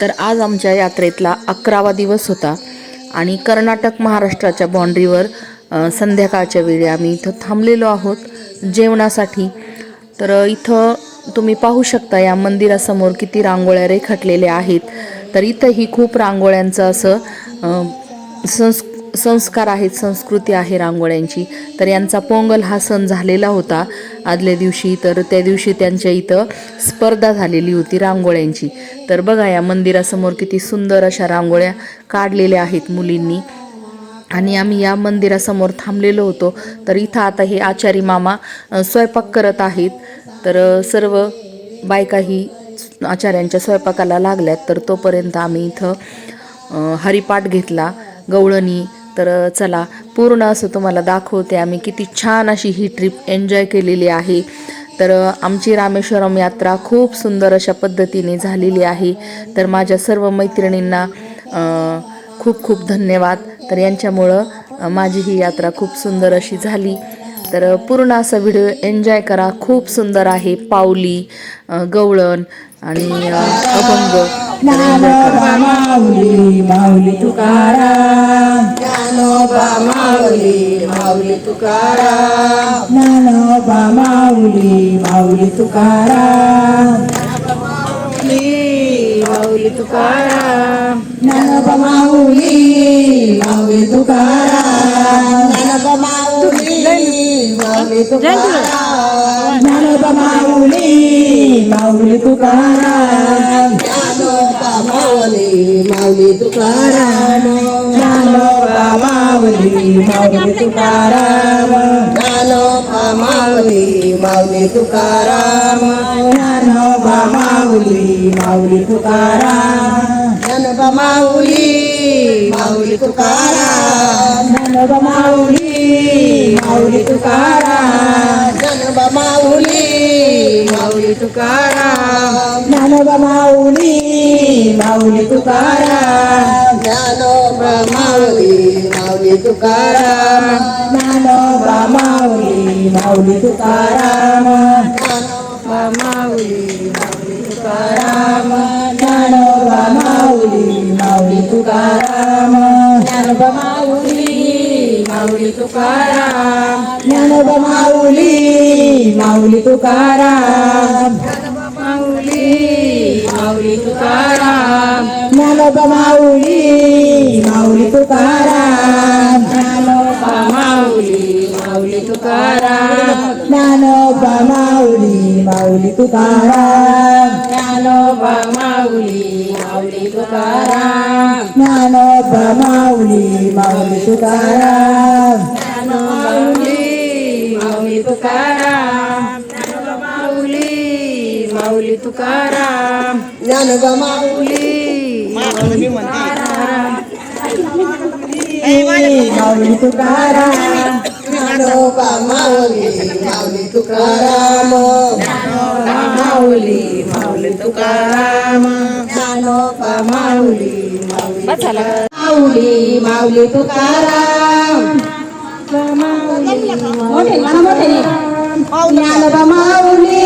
तर आज आमच्या यात्रेतला अकरावा दिवस होता आणि कर्नाटक महाराष्ट्राच्या बाँड्रीवर संध्याकाळच्या वेळी आम्ही इथं थांबलेलो आहोत जेवणासाठी. तर इथं तुम्ही पाहू शकता या मंदिरासमोर किती रांगोळ्या रेखाटलेल्या आहेत. तर इथंही खूप रांगोळ्यांचं असं संस् संस्कार आहेत संस्कृती आहे रांगोळ्यांची. तर यांचा पोंगल हा सण झालेला होता. आदल्या दिवशी तर त्या दिवशी त्यांच्या इथं स्पर्धा झालेली होती रांगोळ्यांची. तर बघा या मंदिरासमोर किती सुंदर अशा रांगोळ्या काढलेल्या आहेत मुलींनी. आणि आम्ही या मंदिरासमोर थांबलेलो होतो. तर इथं आता हे आचारी मामा स्वयंपाक करत आहेत. तर सर्व बायकाही आचार्यांच्या स्वयंपाकाला लागल्यात. तर तोपर्यंत आम्ही इथं हरिपाठ घेतला गवळणी तर चला पूर्ण असं तुम्हाला दाखवते आम्ही किती छान अशी ही ट्रिप एन्जॉय केलेली आहे. तर आमची रामेश्वरम यात्रा खूप सुंदर अशा पद्धतीने झालेली आहे. तर माझ्या सर्व मैत्रिणींना खूप खूप धन्यवाद. तर यांच्यामुळं माझी ही यात्रा खूप सुंदर अशी झाली. तर पूर्ण असा व्हिडिओ एन्जॉय करा. खूप सुंदर आहे. पावली गवळण आणि अभंग. माऊली माऊली तुकारा ज्ञानोबा माऊली माऊली तुकाराम ज्ञानोबा माऊली माऊली तुकाराम माऊली तुकाराम ज्ञानोबा माऊली माऊली तुकाराम ज्ञानोबा माऊली माऊली तुकाराम ज्ञानोबा माऊली माऊली तुकाराम ज्ञानोबा माऊली माऊली तुकाराम. ज्ञानोबा माऊली माऊली तुकाराम. ज्ञानोबा माऊली माऊली तुकाराम. ज्ञानोबा माऊली माऊली तुकाराम. ज्ञानोबा माऊली माऊली तुकाराम. ज्ञानोबा माऊली माऊली तुकाराम. ज्ञानोबा माऊली माऊली तुकाराम. ज्ञानोबा माऊली माऊली तुकाराम ज्ञानोबा माऊली माऊली तुकाराम ज्ञानोबा माऊली माऊली तुकाराम ज्ञानोबा माऊली माऊली तुकाराम ज्ञानोबा माऊली माऊली तुकाराम ज्ञानोबा माऊली माऊली तुकाराम ज्ञानोबा माऊली माऊली तुकाराम माऊली माऊली तुकाराम ज्ञानोबा माऊली माऊली तुकाराम. ज्ञानोबा माऊली माऊली तुकाराम. ज्ञानोबा माऊली माऊली तुकाराम. ज्ञानोबा माऊली माऊली तुकाराम. ज्ञानोबा माऊली माऊली तुकाराम माऊली माऊली तुकाराम माऊली माऊली तुकाराम ज्ञानोबा माऊली माऊली तुकाराम माऊली तुकाराम. ज्ञानोबा माऊली माऊली तुकाराम. माऊली माऊली तुकाराम. ज्ञानोबा माऊली. माऊली माऊली तुकाराम. माऊली माऊली.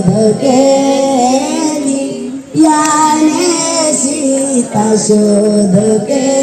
Sodoquene, Yanesi, tá que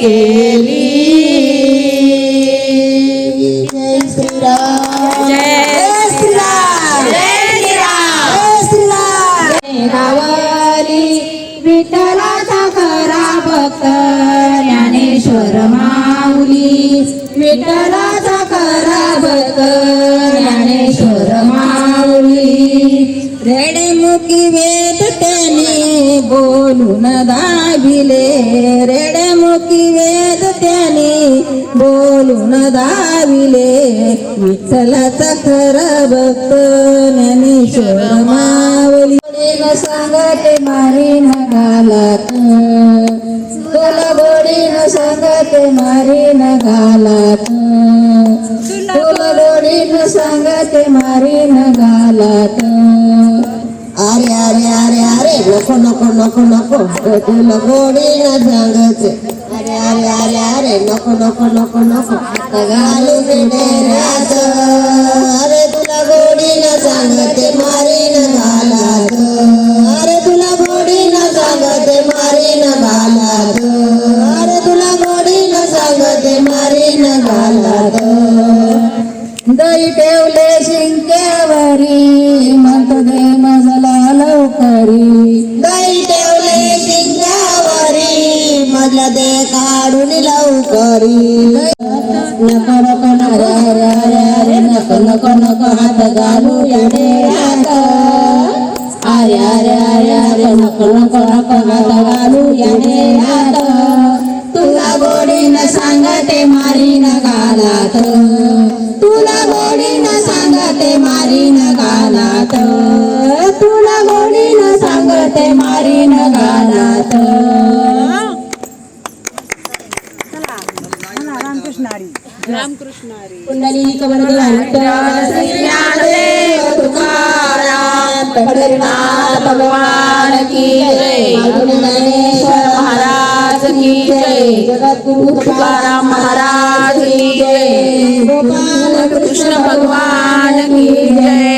केली. जय श्रीराम. जय श्रीराम. जय श्रीराम. जय श्रीराम. गावारी विठ्ठलाचा खरा भक्त ज्ञानेश्वर माऊली. विठ्ठलाचा खरा भक्त ज्ञानेश्वर माऊली. रेडेमुखी वेद त्याने बोलून दाबिले. बोलून दाविले. विठ्ठलाचा खरा भक्त ज्ञानेश्वर मावली. गोडीनं सांगते मारी न घालात तुला गोडी न सांगते मारी न घालात तुला गोडी न सांगते मारी न घालात अरे अरे अरे अरे नको नको नको नको. तुला गोडीनं सांगते. अरे नको नको नको नको आता घालू डेऱ्यात अरे तुला गोडीनं सांगते अरे अरे अरे अरे नको नको नको घालू तुला गोडीनं सांगते मारी न घालात तुला गोडीनं सांगते मारी न जय तुकाराम महाराज की जय। गोपाल कृष्ण भगवान की जय।